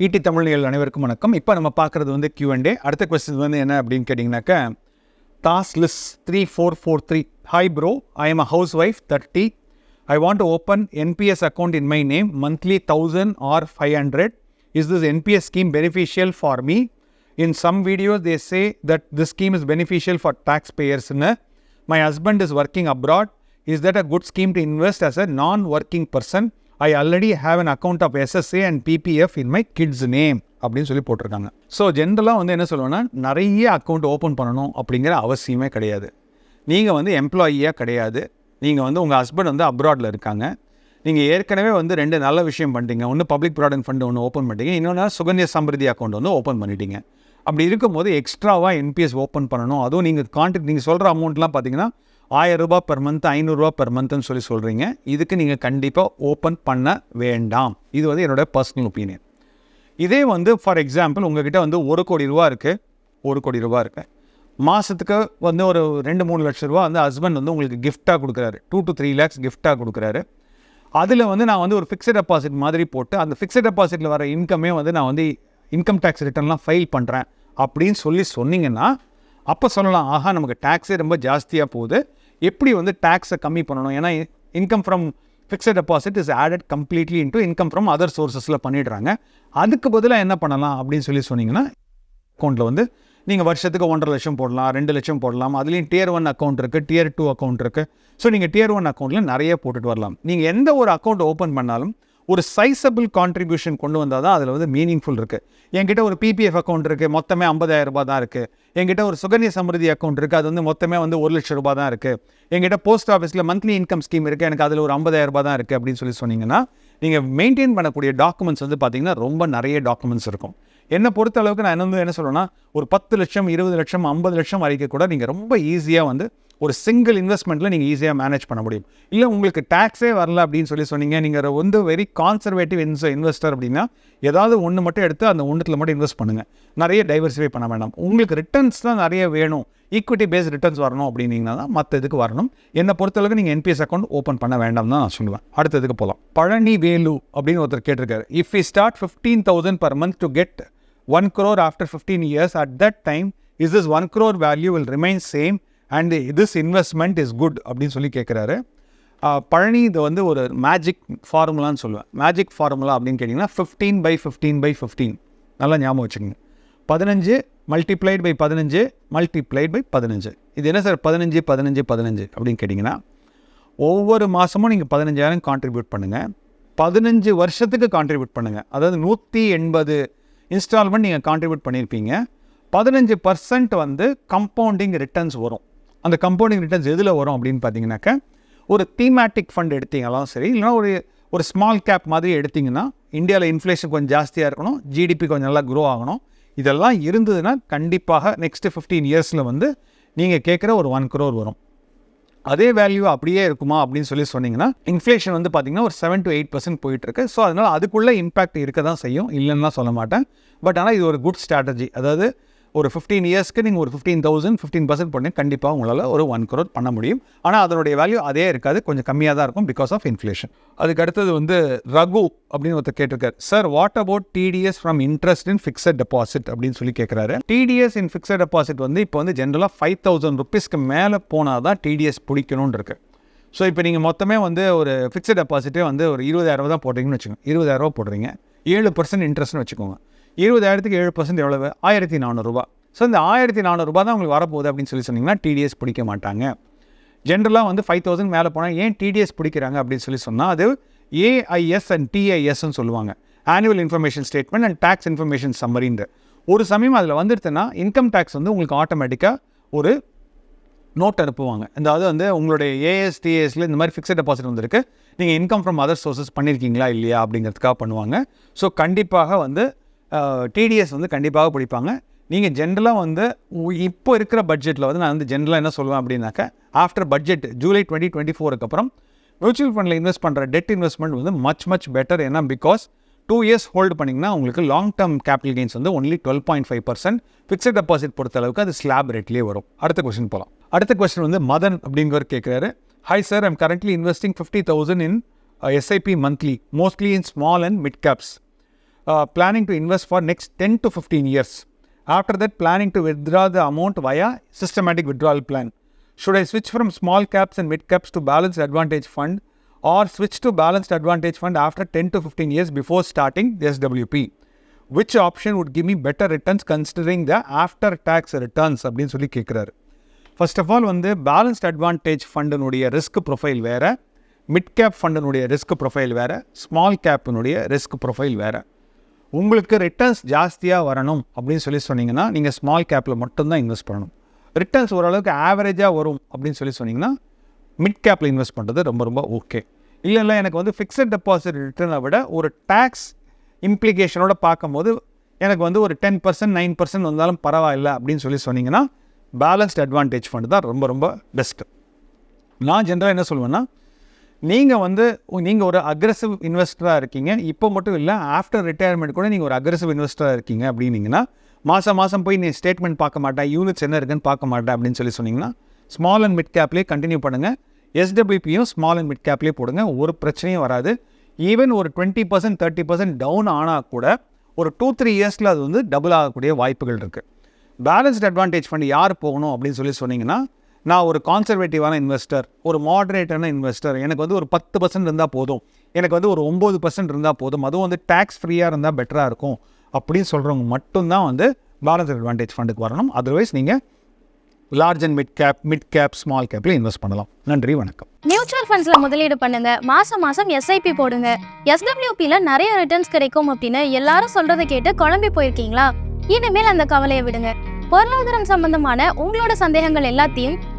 ஈட்டி தமிழ்நிகள் அனைவருக்கும் வணக்கம். இப்போ நம்ம பார்க்குறது வந்து கியூ அண்டே அடுத்த கொஸ்டின் வந்து என்ன அப்படின்னு கேட்டிங்கனாக்கா டாஸ் Liz three four four three hi bro I am a housewife thirty I want to open NPS account in my name monthly thousand or five hundred is this NPS scheme beneficial for me in some videos they say that this scheme is beneficial for tax பேயர்ஸ்னு my husband is working abroad is that a good scheme to invest as a non working person I already have an account of SSA and PPF in my kids name அப்படின்னு சொல்லி போட்டிருக்காங்க. So ஜென்ரலாக வந்து என்ன சொல்லுவேன்னா நிறைய account open பண்ணணும் அப்படிங்கிற அவசியமே கிடையாது. நீங்கள் வந்து எம்ப்ளாயியாக கிடையாது. நீங்கள் வந்து உங்கள் ஹஸ்பண்ட் வந்து அப்ராடில் இருக்காங்க. நீங்கள் ஏற்கனவே வந்து ரெண்டு நல்ல விஷயம் பண்ணிட்டீங்க. ஒன்று பப்ளிக் ப்ராடக்ட் ஃபண்ட் ஒன்று ஓப்பன் பண்ணிட்டீங்க. இன்னொன்று சுகன்யா சம்பிரதி அக்கௌண்ட் வந்து ஓப்பன் பண்ணிட்டீங்க. அப்படி இருக்கும்போது எக்ஸ்ட்ராவாக என்பிஎஸ் ஓப்பன் பண்ணணும். அதுவும் நீங்கள் கான்ட்ராக்ட் நீங்கள் சொல்கிற அமௌண்ட்லாம் பார்த்தீங்கன்னா ஆயிரம் ரூபாய் பெர் மந்த் ஐநூறுரூவா பெர் மந்த்னு சொல்லி சொல்கிறீங்க இதுக்கு நீங்கள் கண்டிப்பாக ஓப்பன் பண்ண வேண்டாம். இது வந்து என்னோட பர்சனல் ஒப்பீனியன் இதே வந்து ஃபார் எக்ஸாம்பிள் உங்ககிட்ட வந்து ஒரு கோடி ரூபா இருக்குது ஒரு கோடி ரூபா இருக்குது மாதத்துக்கு வந்து ஒரு ரெண்டு மூணு லட்ச ரூபா வந்து ஹஸ்பண்ட் வந்து உங்களுக்கு கிஃப்ட்டாக கொடுக்குறாரு. டூ டு த்ரீ லேக்ஸ் கிஃப்ட்டாக கொடுக்குறாரு. அதில் வந்து நான் வந்து ஒரு ஃபிக்ஸட் டெபாசிட் மாதிரி போட்டு அந்த ஃபிக்ஸட் டெபாசிட்டில் வர இன்கமே வந்து நான் வந்து இன்கம் டேக்ஸ் ரிட்டர்ன்லாம் ஃபைல் பண்ணுறேன் அப்படின்னு சொல்லி சொன்னீங்கன்னா அப்போ சொல்லலாம் ஆஹா நமக்கு டேக்ஸே ரொம்ப ஜாஸ்தியாக போகுது. எப்படி வந்து டேக்ஸை கம்மி பண்ணணும்? ஏன்னா income from fixed deposit is added completely into income from other சோர்ஸஸில் பண்ணிடுறாங்க. அதுக்கு பதிலாக என்ன பண்ணலாம் அப்படின்னு சொல்லி சொன்னீங்கன்னா அக்கௌண்ட்டில் வந்து நீங்கள் வருஷத்துக்கு ஒன்றரை லட்சம் போடலாம் ரெண்டு லட்சம் போடலாம். அதுலேயும் டியர் ஒன் அக்கௌண்ட் இருக்குது டியர் டூ அக்கௌண்ட் இருக்குது ஸோ நீங்கள் டியர் ஒன் அக்கௌண்ட்டில் நிறைய போட்டுட்டு வரலாம். நீங்கள் எந்த ஒரு அக்கௌண்ட் ஓப்பன் பண்ணாலும் ஒரு சைஸபிள் கான்ட்ரிபியூஷன் கொண்டு வந்தால் தான் அதில் வந்து மீனிங்ஃபுல் இருக்குது என்கிட்ட ஒரு பிபிஎஃப் அக்கௌண்ட் இருக்குது மொத்தமே ஐம்பதாயிரம் ரூபாய் தான் இருக்குது என்கிட்ட ஒரு சுகன்ய சமிருதி அக்கௌண்ட் இருக்குது அது வந்து மொத்தமே வந்து ஒரு லட்சம் ரூபாய் தான் இருக்குது என்கிட்ட போஸ்ட் ஆஃபீஸில் மந்த்லி இன்கம் ஸ்கீம் இருக்குது எனக்கு அதில் ஒரு ஐம்பதாயிரம் ரூபாய் தான் இருக்குது அப்படின்னு சொல்லி சொன்னீங்கன்னா நீங்கள் மெயின்டைன் பண்ணக்கூடிய டாக்குமெண்ட்ஸ் வந்து பார்த்தீங்கன்னா ரொம்ப நிறைய டாக்குமெண்ட்ஸ் இருக்கும். என்னை பொறுத்த அளவுக்கு நான் என்ன வந்து என்ன சொல்லுவேன்னா ஒரு பத்து லட்சம் இருபது லட்சம் ஐம்பது லட்சம் வரைக்கும் கூட நீங்கள் ரொம்ப ஈஸியாக வந்து ஒரு சிங்கிள் இன்வெஸ்ட்மெண்ட்டில் நீங்கள் ஈஸியாக மேனேஜ் பண்ண முடியும். இல்லை உங்களுக்கு டேக்ஸே வரல அப்படின்னு சொல்லி சொன்னீங்க நீங்கள் வந்து வெரி கான்சர்வேட்டிவ் இன்வெஸ்ட் இன்வெஸ்டர் அப்படின்னா ஏதாவது ஒன்று மட்டும் எடுத்து அந்த ஒன்றுத்தில் மட்டும் இன்வெஸ்ட் பண்ணுங்கள் நிறைய டைவர்சிஃபை பண்ண வேண்டாம் உங்களுக்கு ரிட்டர்ன்ஸ் தான் நிறைய வேணும். ஈக்விட்டி பேஸ் ரிட்டர்ன்ஸ் வரணும் அப்படின்னீங்கன்னா தான் மற்ற இதுக்கு வரணும். என்னை பொறுத்தளவுக்கு நீங்கள் என்பிஎஸ் அக்கௌண்ட் ஓப்பன் பண்ண வேண்டாம் தான் நான் சொல்லுவேன். அடுத்ததுக்கு போகலாம் பழனி வேலு அப்படின்னு ஒருத்தர் கேட்டிருக்காரு. If you start fifteen thousand per month to get one crore after fifteen years at that time is is one crore value will remain same and this investment is good அப்படின்னு சொல்லி கேட்குறாரு. பழனி இது வந்து ஒரு மேஜிக் ஃபார்முலான்னு சொல்லுவேன். Magic formula அப்படின்னு கேட்டிங்கன்னா fifteen by fifteen by fifteen நல்லா ஞாபகம் வச்சுக்கோங்க. பதினஞ்சு மல்டிப்ளைட் பை பதினஞ்சு மல்டிப்ளைட் பை பதினஞ்சு. இது என்ன சார்? பதினஞ்சு பதினஞ்சு பதினஞ்சு அப்படின்னு கேட்டிங்கன்னா ஒவ்வொரு மாதமும் நீங்கள் பதினஞ்சாயிரம் கான்ட்ரிபியூட் பண்ணுங்கள் பதினஞ்சு வருஷத்துக்கு கான்ட்ரிபியூட் பண்ணுங்கள் அதாவது நூற்றி எண்பது இன்ஸ்டால்மெண்ட் நீங்கள் கான்ட்ரிபியூட் பண்ணியிருப்பீங்க. பதினஞ்சு பர்சன்ட் வந்து கம்பவுண்டிங் ரிட்டர்ன்ஸ் வரும். அந்த கம்பவுண்டிங் ரிட்டர்ன்ஸ் எதில் வரும் அப்படின்னு பார்த்தீங்கன்னாக்க ஒரு தீமேட்டிக் ஃபண்ட் எடுத்தீங்களாம் சரி இல்லைனா ஒரு ஒரு ஸ்மால் கேப் மாதிரி எடுத்திங்கன்னா இந்தியாவில் இன்ஃப்ளேஷன் கொஞ்சம் ஜாஸ்தியாக இருக்கணும் ஜிடிபி கொஞ்சம் நல்லா க்ரோ ஆகணும். இதெல்லாம் இருந்ததுன்னா கண்டிப்பாக நெக்ஸ்ட்டு ஃபிஃப்டீன் இயர்ஸில் வந்து நீங்கள் கேட்குற ஒரு ஒன் க்ரோர் வரும். அதே வேல்யூ அப்படியே இருக்குமா அப்படின்னு சொல்லி சொன்னீங்கன்னா இன்ஃப்ளேஷன் வந்து பார்த்தீங்கன்னா ஒரு செவன் டு எயிட் பர்சன்ட் போயிட்டுருக்கு. ஸோ அதனால் அதுக்குள்ளே இம்பாக்ட் இருக்க தான் செய்யும். இல்லைன்னா சொல்ல மாட்டேன். பட் ஆனால் இது ஒரு குட் ஸ்ட்ராட்டஜி அதாவது ஒரு ஃபிஃப்டீன் இயர்ஸ்க்கு நீங்கள் ஒரு ஃபிஃப்டீன் தௌசண்ட் ஃபிஃப்டீன் பர்சன்ட் பண்ணி கண்டிப்பாக உங்களால் ஒரு ஒன் crore பண்ண முடியும். ஆனால் அதனுடைய வேல்யூ அதே இருக்காது. கொஞ்சம் கம்மியாக தான் இருக்கும் பிகாஸ் ஆஃப் இன்ஃப்ளேஷன் அதுக்கு அடுத்தது வந்து ரகு அப்படின்னு ஒருத்தர் கேட்டிருக்காரு. Sir what about TDS from interest in fixed deposit அப்படின்னு சொல்லி கேட்குறாரு. டிடிஎஸ் இன் ஃபிக்ஸட் டெபாசிட் வந்து இப்போ வந்து ஜென்ரலாக ஃபைவ் தௌசண்ட் ருபீஸ்க்கு மேலே போனால் தான் டிடிஎஸ் பிடிக்கணும்னு இருக்கு ஸோ இப்போ நீங்கள் மொத்தமே வந்து ஒரு ஃபிக்ஸட் டெபாசிட்டே வந்து ஒரு இருபதாயிரம் தான் போடுறீங்கன்னு வச்சுக்கோங்க. இருபதாயிரரூவா போடுறீங்க. ஏழு பர்சன்ட் இன்ட்ரெஸ்ட்னு வச்சுக்கோங்க. இருபதாயிரத்துக்கு ஏழு பர்சன்ட் எவ்வளவு? ஆயிரத்தி நானூறுரூபா ஸோ இந்த ஆயிரத்தி நானூறுரூபா தான் உங்களுக்கு வரப்போகுது அப்படின்னு சொல்லி சொன்னிங்கன்னா டிடிஎஸ் பிடிக்க மாட்டாங்க. ஜென்ரலாக வந்து ஃபைவ் தௌசண்ட் மேலே போனால் ஏன் டிடிஎஸ் பிடிக்கிறாங்க அப்படின்னு சொல்லி சொன்னால் அது ஏஐஎஸ் அண்ட் டிஐஎஸ்ன்னு சொல்லுவாங்க. Annual information statement and tax information சம்மரின்ற ஒரு சமயம் அதில் வந்துடுதுன்னா இன்கம் டேக்ஸ் வந்து உங்களுக்கு ஆட்டோமேட்டிக்காக ஒரு நோட் அனுப்புவாங்க. அதாவது வந்து உங்களுடைய ஏஎஸ்டிஎஸ்ல இந்த மாதிரி ஃபிக்ஸட் டெபாசிட் வந்திருக்கு. நீங்கள் இன்கம் ஃப்ரம் அதர் சோர்சஸ் பண்ணியிருக்கீங்களா இல்லையா அப்படிங்கிறதுக்காக பண்ணுவாங்க. ஸோ கண்டிப்பாக வந்து டிடிஎஸ் வந்து கண்டிப்பாக பிடிப்பாங்க. நீங்கள் ஜென்ரலாக வந்து இப்போ இருக்கிற பட்ஜெட்டில் வந்து நான் வந்து ஜென்ரலாக என்ன சொல்லுவேன் அப்படின்னாக்கா after budget July twenty twenty ஃபோருக்கு அப்புறம் மியூச்சுவல் ஃபண்டில் இன்வெஸ்ட் பண்ணுற டெட் இன்வெஸ்ட்மெண்ட் வந்து மச் மச் பெட்டர் ஏன்னா பிகாஸ் டூ இயர்ஸ் ஹோல்டு பண்ணிங்கன்னா உங்களுக்கு லாங் டேர்ம் கேபிட்டல் கெயின்ஸ் வந்து only twelve point five percent fixed deposit பொறுத்த அளவுக்கு அது ஸ்லாப் ரேட்லேயே வரும். அடுத்த கொஸ்டின் போகலாம் அடுத்த கொஸ்டின் வந்து மதன் அப்படிங்கிறவர் கேட்குறாரு hi sir I'm currently investing fifty thousand in SIP monthly mostly in small and mid caps planning to invest for next 10 to 15 years. After that, planning to withdraw the amount via systematic withdrawal plan. Should I switch from small caps and mid caps to balanced advantage fund or switch to balanced advantage fund after 10 to 15 years before starting the SWP? Which option would give me better returns considering the after tax returns அப்படின்னு சொல்லி கேட்குறாரு first of all வந்து balanced advantage ஃபண்டினுடைய risk profile வேறு mid cap ஃபண்டினுடைய risk profile வேறு small கேப்பினுடைய risk profile வேறு உங்களுக்கு ரிட்டர்ன்ஸ் ஜாஸ்தியாக வரணும் அப்படின்னு சொல்லி சொன்னீங்கன்னா நீங்கள் ஸ்மால் கேப்பில் மட்டும்தான் இன்வெஸ்ட் பண்ணணும். ரிட்டர்ன்ஸ் ஓரளவுக்கு ஆவரேஜாக வரும் அப்படின்னு சொல்லி சொன்னீங்கன்னா மிட் கேப்பில் இன்வெஸ்ட் பண்ணுறது ரொம்ப ரொம்ப ஓகே இல்லை இல்லை எனக்கு வந்து ஃபிக்ஸட் டெபாசிட் ரிட்டர்னை விட ஒரு டேக்ஸ் இம்ப்ளிகேஷனோட பார்க்கும்போது எனக்கு வந்து ஒரு டென் பர்சன்ட் நைன் பர்சன்ட் வந்தாலும் பரவாயில்ல அப்படின்னு சொல்லி சொன்னீங்கன்னா பேலன்ஸ்ட் அட்வான்டேஜ் ஃபண்டு தான் ரொம்ப ரொம்ப பெஸ்ட்டு நான் ஜென்ரலாக என்ன சொல்லுவேன்னா நீங்கள் வந்து நீங்கள் ஒரு அக்ரெசிவ் இன்வெஸ்டராக இருக்கீங்க. இப்போ மட்டும் இல்லை ஆஃப்டர் ரிட்டையர்மெண்ட் கூட நீங்கள் ஒரு அக்ரெசிவ் இன்வெஸ்டராக இருக்கீங்க அப்படின்னீங்கன்னா மாதம் மாதம் போய் நீ ஸ்டேட்மெண்ட் பார்க்க மாட்டேன் யூனிட்ஸ் என்ன இருக்குன்னு பார்க்க மாட்டேன் அப்படின்னு சொல்லி சொன்னீங்கன்னா ஸ்மால் அண்ட் மிட் கேப்லேயே கண்டினியூ பண்ணுங்கள் எஸ்டபிள்யூபியும் ஸ்மால் அண்ட் மிட் கேப்லேயே போடுங்க. ஒரு பிரச்சனையும் வராது. ஈவன் ஒரு twenty percent thirty percent down ஆனால் கூட ஒரு டூ த்ரீ இயர்ஸில் அது வந்து டபுள் ஆகக்கூடிய வாய்ப்புகள் இருக்குது பேலன்ஸ்ட் அட்வான்டேஜ் ஃபண்ட் யார் போகணும் அப்படின்னு சொல்லி சொன்னீங்கன்னா நான் ஒரு கான்சர்வேட்டிவான இன்வெஸ்டர் ஒரு மாடரேட்டான இன்வெஸ்டர் எனக்கு வந்து ஒரு பத்து பர்சன்ட் இருந்தால் போதும். எனக்கு வந்து ஒரு ஒம்பது பர்சன்ட் இருந்தால் போதும். அதுவும் வந்து டேக்ஸ் ஃப்ரீயாக இருந்தால் பெட்டராக இருக்கும். அப்படின்னு சொல்கிறவங்க மட்டும்தான் வந்து பேலன்ஸ் அட்வான்டேஜ் ஃபண்டுக்கு வரணும். அதர்வைஸ் நீங்கள் large and mid cap mid cap small கேப்பில் இன்வெஸ்ட் பண்ணலாம். நன்றி வணக்கம். மியூச்சுவல் ஃபண்ட்ஸ்ல முதலீடு பண்ணுங்க. மாசம் மாசம் எஸ்ஐபி போடுங்க. எஸ்டபிள்யூபில நிறைய ரிட்டர்ன்ஸ் கிடைக்கும் அப்படின்னு எல்லாரும் சொல்றதை கேட்டு குழம்பி போயிருக்கீங்களா? இனிமேல் அந்த கவலையை விடுங்க. பொருளாதாரம் சம்பந்தமான உங்களோட சந்தேகங்கள் எல்லாத்தையும்